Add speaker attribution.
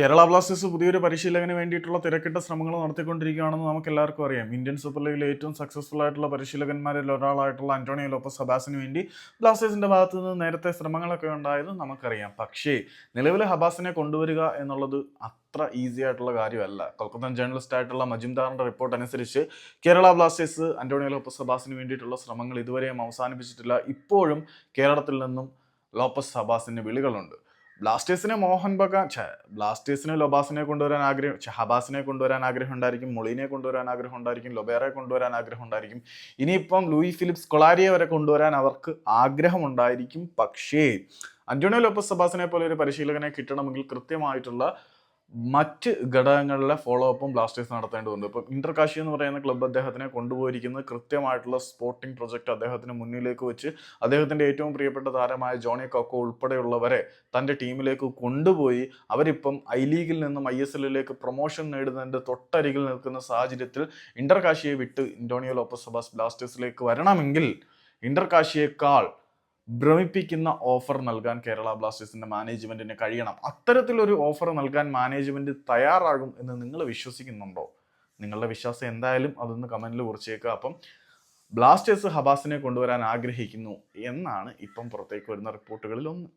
Speaker 1: Kerala Blasters പുതിയൊരു പരിശീലകന് വേണ്ടിയിട്ടുള്ള തിരക്കിട്ട ശ്രമങ്ങൾ നടത്തിക്കൊണ്ടിരിക്കുകയാണെന്ന് നമുക്ക് എല്ലാവർക്കും അറിയാം. ഇന്ത്യൻ സൂപ്പർ ലീഗിലെ ഏറ്റവും സക്സസ്ഫുൾ ആയിട്ടുള്ള പരിശീലകന്മാരിൽ ഒരാളായിട്ടുള്ള അന്റോണിയോ ലോപ്പസ് ഹബാസിന് വേണ്ടി ബ്ലാസ്റ്റേഴ്സിന്റെ ഭാഗത്തു നിന്ന് നേരത്തെ ശ്രമങ്ങളൊക്കെ ഉണ്ടായത് നമുക്കറിയാം. പക്ഷേ നിലവിലെ ഹബാസിനെ കൊണ്ടുവരിക എന്നുള്ളത് അത്ര ഈസി ആയിട്ടുള്ള കാര്യമല്ല. കൊൽക്കത്ത ജേർണലിസ്റ്റ് ആയിട്ടുള്ള മജുംദാറിന്റെ റിപ്പോർട്ട് അനുസരിച്ച് കേരള ബ്ലാസ്റ്റേഴ്സ് അന്റോണിയോ ലോപ്പസ് ഹബാസിന് വേണ്ടിയിട്ടുള്ള ശ്രമങ്ങൾ ഇതുവരെയും അവസാനിപ്പിച്ചിട്ടില്ല. ഇപ്പോഴും കേരളത്തിൽ നിന്നും ലോപ്പസ് ഹബാസിന് വിളികളുണ്ട്. ബ്ലാസ്റ്റേഴ്സിനെ മോഹൻ ബഗാൻ ബ്ലാസ്റ്റേഴ്സിന് ലൊബാസിനെ കൊണ്ടുവരാൻ ആഗ്രഹം ഹബാസിനെ കൊണ്ടുവരാൻ ആഗ്രഹം ഉണ്ടായിരിക്കും മൊളീനെ കൊണ്ടുവരാൻ ആഗ്രഹം ഉണ്ടായിരിക്കും ലൊബേറെ കൊണ്ടുവരാൻ ആഗ്രഹം ഉണ്ടായിരിക്കും. ഇനിയിപ്പം ലൂയി ഫിലിപ്സ് കൊളാരിയെ വരെ കൊണ്ടുവരാൻ അവർക്ക് ആഗ്രഹമുണ്ടായിരിക്കും. പക്ഷേ അന്റോണിയോ ലോപ്പസ് സബാസിനെ പോലെ ഒരു പരിശീലകനെ കിട്ടണമെങ്കിൽ കൃത്യമായിട്ടുള്ള മറ്റ് ഘടകങ്ങളിലെ ഫോളോ അപ്പും ബ്ലാസ്റ്റേഴ്സ് നടത്തേണ്ടതുണ്ട് ഇപ്പം ഇന്റർ കാശി എന്ന് പറയുന്ന ക്ലബ്ബ് അദ്ദേഹത്തിനെ കൊണ്ടുപോയിരിക്കുന്നത് കൃത്യമായിട്ടുള്ള സ്പോർട്ടിംഗ് പ്രൊജക്ട് അദ്ദേഹത്തിന് മുന്നിലേക്ക് വെച്ച് അദ്ദേഹത്തിന്റെ ഏറ്റവും പ്രിയപ്പെട്ട താരമായ ജോണി കോക്കോ ഉൾപ്പെടെയുള്ളവരെ തന്റെ ടീമിലേക്ക് കൊണ്ടുപോയി അവരിപ്പം ഐ ലീഗിൽ നിന്നും ഐ എസ് എല്ലിലേക്ക് പ്രൊമോഷൻ നേടുന്നതിന്റെ തൊട്ടരികിൽ നിൽക്കുന്ന സാഹചര്യത്തിൽ ഇന്റർ കാശിയെ വിട്ട് ഇൻഡോണിയോ ലോപ്പസ് സബാസ് ബ്ലാസ്റ്റേഴ്സിലേക്ക് വരണമെങ്കിൽ ഇന്റർ കാശിയേക്കാൾ ഭ്രമിപ്പിക്കുന്ന ഓഫർ നൽകാൻ കേരള ബ്ലാസ്റ്റേഴ്സിന്റെ മാനേജ്മെന്റിന് കഴിയണം. അത്തരത്തിലൊരു ഓഫർ നൽകാൻ മാനേജ്മെന്റ് തയ്യാറാകും എന്ന് നിങ്ങൾ വിശ്വസിക്കുന്നുണ്ടോ? നിങ്ങളുടെ വിശ്വാസം എന്തായാലും അതൊന്ന് കമന്റിൽ കുറിച്ചേക്കുക അപ്പം ബ്ലാസ്റ്റേഴ്സ് ഹബാസിനെ കൊണ്ടുവരാൻ ആഗ്രഹിക്കുന്നു എന്നാണ് ഇപ്പം പുറത്തേക്ക് വരുന്ന റിപ്പോർട്ടുകളിൽ ഒന്ന്